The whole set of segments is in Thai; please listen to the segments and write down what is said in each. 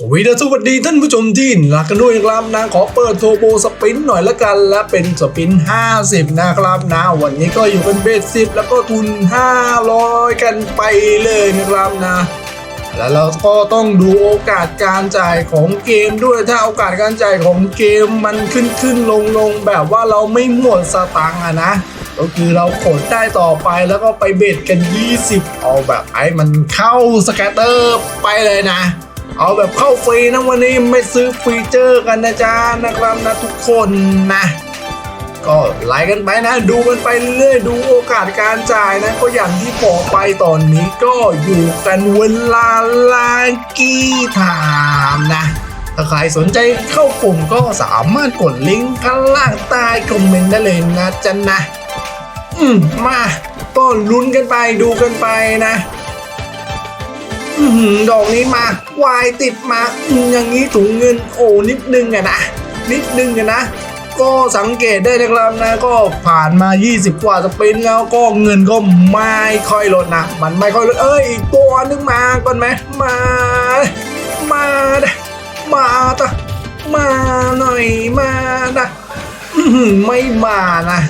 สวัสดีสวัสดีท่านผู้ชมที่รักกันด้วยนะครับนะขอเปิดโทโบสปินหน่อยละกัน และเป็นสปิน 50 นะครับนะวันนี้ก็อยู่กันเบสสิบแล้วก็ทุน 500 กันไปเลยนะครับนะ แล้วเราก็ต้องดูโอกาสการจ่ายของเกมด้วยถ้าโอกาสการจ่ายของเกมมันขึ้นขึ้นลงลงแบบว่าเราไม่หมดสตังค์อะนะก็คือเรากดได้ต่อไปแล้วก็ไปเบ็ดกัน 20 เอาแบบไอ้มันเข้าสแกตเตอร์ไปเลยนะ เอาแบบเข้าฟรีนะวันนี้ไม่ซื้อฟีเจอร์กันนะจ๊ะนะครับนะทุกคนนะก็ไล่กันไปนะ ดูกันไปเรื่อยดูโอกาสการจ่ายนะ ก็อย่างที่บอกไปตอนนี้ก็อยู่กันเวลาลากี้ถามนะ ถ้าใครสนใจเข้ากลุ่มก็สามารถกดลิงก์ข้างล่างใต้คอมเมนต์ได้เลยนะจ๊ะนะ อืมมาก็ลุ้นกันไปดูกันไปนะ อือหือดอกนี้มา วายติดมาอย่างนี้ถุงเงินโอ้นิดนึงอะนะนิดนึงอะนะ ก็สังเกตได้นะครับนะ ก็ผ่านมา 20 กว่าสปินแล้วก็เงินก็ไม่ค่อยลดนะ มันไม่ค่อยลดเอ้ยอีกตัวนึงมาก่อนไหมมา มานะมาตะมาหน่อยมานะไม่มานะ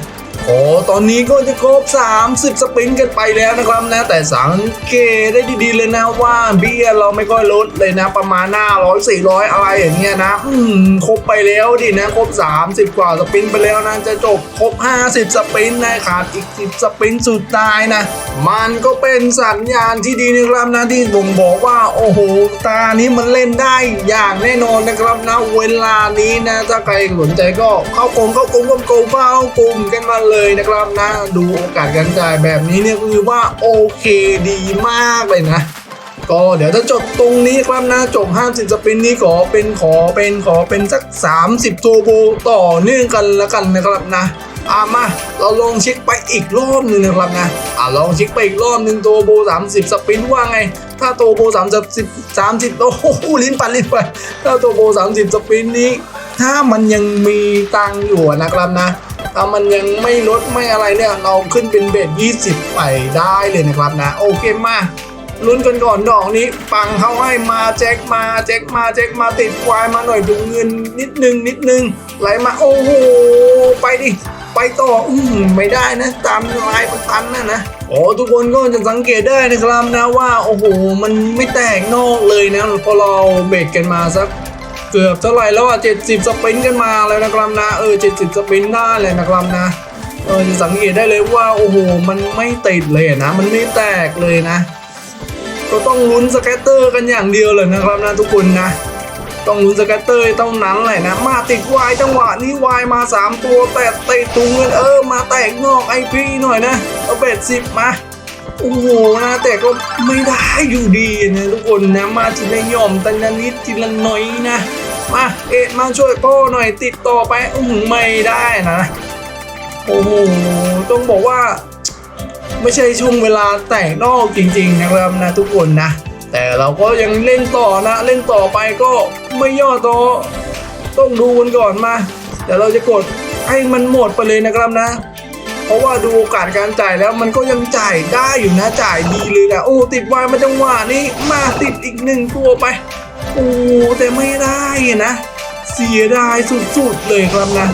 โอ้ตอนนี้ก็จะครบ 30 สปรินกันไปแล้วนะครับนะ แต่สังเกตได้ดีๆเลยนะว่าเบี้ยเราไม่ค่อยลดเลยนะ ประมาณหน้าร้อยสี่ร้อยอะไรอย่างเงี้ยนะ อืมครบไปแล้วดินะ ครบ 30 กว่าสปรินไปแล้วนะ จะจบครบ 50 สปรินนะขาดอีก 10 สปรินสุดท้ายนะ มันก็เป็นสัญญาณที่ดีนะครับนะที่บ่งบอกว่า โอ้โห ตานี้มันเล่นได้อย่างแน่นอนนะครับนะเวลานี้นะถ้าใครสนใจก็เข้ากลุ่มเข้ากลุ่มเข้ากลุ่มเข้ากลุ่มกันมาเลยนะครับนะดูโอกาสการจ่ายแบบนี้เนี่ยคือว่าโอเคดีมากเลยนะ ก็เดี๋ยวถ้าจบตรงนี้ครับนะจบ50สปินนี้ขอเป็นขอเป็นขอเป็นสัก 30 โทโบต่อเนื่องกันแล้วกันนะครับนะอ่ามาเราลองเช็คไปอีกรอบหนึ่งนะครับนะอ่าลองเช็คไปอีกรอบหนึ่งโทโบ 30 สปินว่าไง ถ้าโทโบ 30 30โอ้โหลิ้นปันลิ้นไปถ้าโทโบ 30 สปินนี้ ถ้ามันยังมีตังอยู่นะครับนะ ถ้ามันยังไม่ลดไม่อะไรเนี่ย เราขึ้นเป็นเบส20 ไปได้เลยนะครับนะ โอเคมาลุ้นกันก่อนดอกนี้ ปังเขาให้มาแจ็คมาแจ็คมาแจ็คมาติดควายมาหน่อยดูเงินนิดนึงนิดนึงไหลมาโอ้โหไปดิไปต่ออืมไม่ได้นะตามลายมันตันนะนะโอ้ทุกคนก็จะสังเกตได้นะครับนะว่าโอ้โหมันไม่แตกนอกเลยนะพอเราเบรกกันมาสัก เกือบเท่าไหร่แล้วอะ70สปรินกันมาแล้วนะครับนะเออ70สปรินได้เลยนะครับนะเออจะสังเกตได้เลยว่าโอ้โหมันไม่ติดเลยนะ มันไม่แตกเลยนะ ก็ต้องลุ้นสแกตเตอร์กันอย่างเดียวเลยนะครับนะทุกคนนะต้องลุ้นสแกตเตอร์เท่านั้นแหละนะ มาติดวายจังหวะนี้วายมา 3 ตัวแต่ติดตุงเงินเออมาแตกนอกไอพีหน่อยนะเอาเบ็ดสิบมาโอ้โหนะแต่ก็ไม่ได้อยู่ดีนะทุกคนนะมาทีละย่อมตันนิดทีละน่อยนะ มาเอ็ดมาช่วยพ่อหน่อยติดต่อไปอือไม่ได้นะ โอ้โหต้องบอกว่า ไม่ใช่ช่วงเวลาแต่งนอกจริง ๆ นะครับนะทุกคนนะ แต่เราก็ยังเล่นต่อนะ เล่นต่อไปก็ไม่ย่อท้อต้องดูกันก่อนมาเดี๋ยวเราจะกดให้มันหมดไปเลยนะครับนะ เพราะว่าดูโอกาสการจ่ายแล้วมันก็ยังจ่ายได้อยู่นะจ่ายดีเลยนะโอ้ติดไวมาจังหวะนี้มาติดอีกหนึ่งตัวไป อ้แต่ไม่ได้นะเสียดายสุดๆเลยครับนะ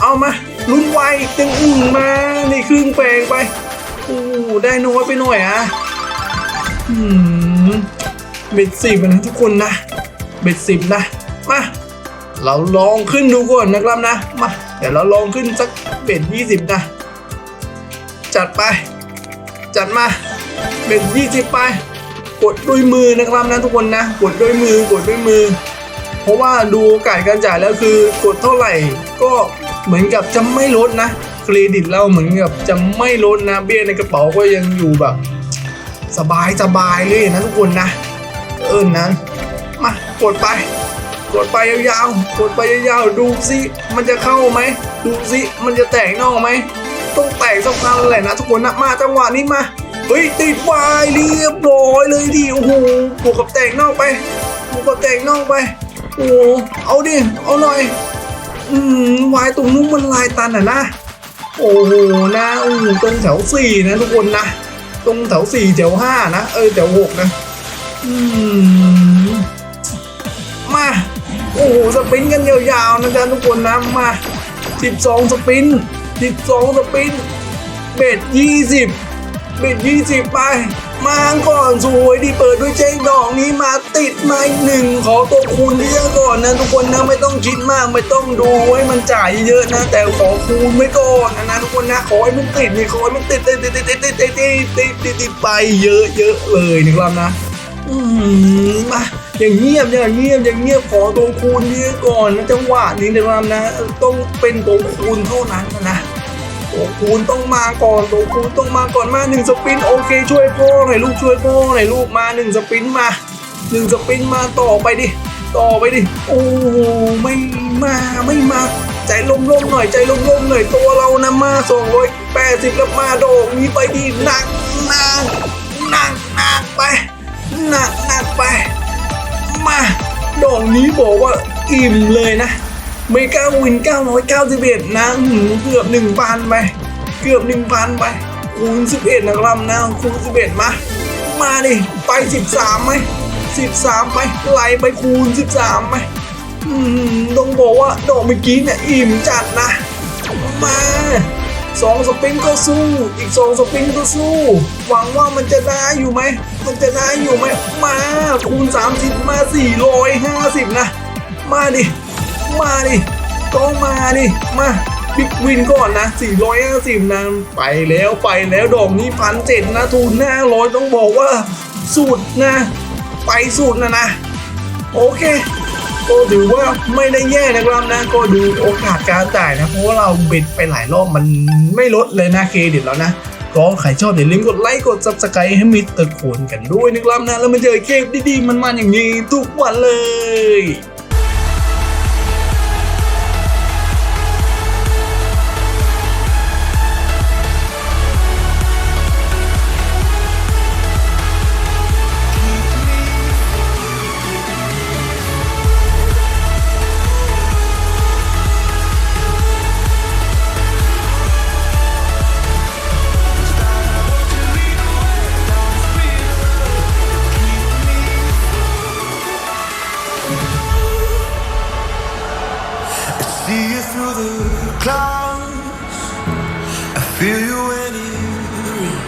เอามาลุ้นไวตึงอึ่งมานี่ครึ่งแปลงไปโอ้ได้น้อยไปหน่อยอะอืมเบ็ดสิบนะทุกคนนะเบ็ดสิบนะมาเราลองขึ้นดูก่อนนะครับนะมาเดี๋ยวเราลองขึ้นสักเบ็ดยี่สิบนะ จัดไป จัดมาเป็นยี่สิบไป กดด้วยมือนะครับนะทุกคนนะ กดด้วยมือกดด้วยมือ เพราะว่าดูโอกาสการจ่ายแล้วคือกดเท่าไหร่ก็เหมือนกับจะไม่ลดนะเครดิตเราเหมือนกับจะไม่ลดนะเบี้ยในกระเป๋าก็ยังอยู่แบบ สบายสบายเลยนะทุกคนนะ เออนั้นมากดไป กดไปยาวๆกดไปยาวๆดูสิมันจะเข้าไหมดูสิมันจะแตกนอกไหมต้องแตกสักครั้งแหละนะทุกคนนะมาจังหวะนี้มา เฮ้ยติดวายเรียบร้อยเลยดิโอ้โหบวกกับแตกนอกไปบวกกับแตกนอกไปโอ้เอาดิเอาหน่อย อืมวายตรงนู้นมันลายตันอะนะโอ้โหนะโอ้โหตรงแถวสี่นะทุกคนนะตรงแถวสี่แถวห้านะเออแถวหกนะอืมโหสปินกันยาวๆนะจ๊ะทุกคนนะมา12สปินต์12สปินเบ็ด20เบ็ ด20ไป มาก่อนสวยดีเปิดด้วยเจ๊งดอกนี้มาติดมาหนึ่งขอตัวคูณเยอะก่อนนะทุกคนนะไม่ต้องคิดมากไม่ต้องดูให้มันจ่ายเยอะนะ แต่ขอคูณไว้ก่อนนะทุกคนนะขอให้มันติดนี่ขอให้มันติดติดติดติดติดติดติดติดติดติดติดไปเยอะเยอะเลยนะครับนะ อืมมาอย่างเงียบอย่างเงียบอย่างเงียบขอตัวคูณเยอะก่อนนะจังหวะนี้นะครับนะ ต้องเป็นตัวคูณเท่านั้นนะ นะตัวคูณต้องมาก่อนตัวคูณต้องมาก่อนมาหนึ่งสปรินต์โอเคช่วยพ่อหน่อยลูกช่วยพ่อหน่อยลูกมาหนึ่งสปรินต์มาหนึ่งสปรินต์มาต่อไปดิต่อไปดิโอ้โหไม่มาไม่มาใจลมๆหน่อยใจลมๆหน่อยตัวเรานะมาสองร้อยแปดสิบแล้วมาโดดนี้ไปดิหนักหนักหนักหนักไปหนักหนักไป มาดอกนี้บอกว่าอิ่มเลยนะ ไม่กล้าวิน 991 นะหืเกือบ 1,000ไปเกือบ 1,000ไปคูณ11 นะครับนะคูณ11 มา มาดิ ไป 13ไหม13 ไปไหลไปคูณ 13ไหมอืมต้องบอกว่าดอกเมื่อกี้เนี่ยอิ่มจัดนะ มาสองสปริงก็สู้ อีกสองสปริงก็สู้ หวังว่ามันจะได้อยู่ไหม มันจะได้อยู่ไหม มาคูณ 30 มา 450 นะ มาดิ มาดิต้องมาดิมาบิ๊กวินก่อนนะ 450นะไปแล้วไปแล้วดอกนี้พันเจ็ดนะทุนหน้าร้อยต้องบอกว่าสุดนะ ไปสุดนะนะ โอเคก็ถือว่าไม่ได้แย่นะครับนะ ก็ดูโอกาสการจ่ายนะ เพราะว่าเราเบ็ดไปหลายรอบมันไม่ลดเลยนะเครดิตแล้วนะก็ใครชอบอย่าลืมกดไลค์กด subscribe ให้มิตรโคนกันด้วยนะครับนะ แล้วมาเจอเกมดีๆมันๆอย่างนี้ทุกวันเลย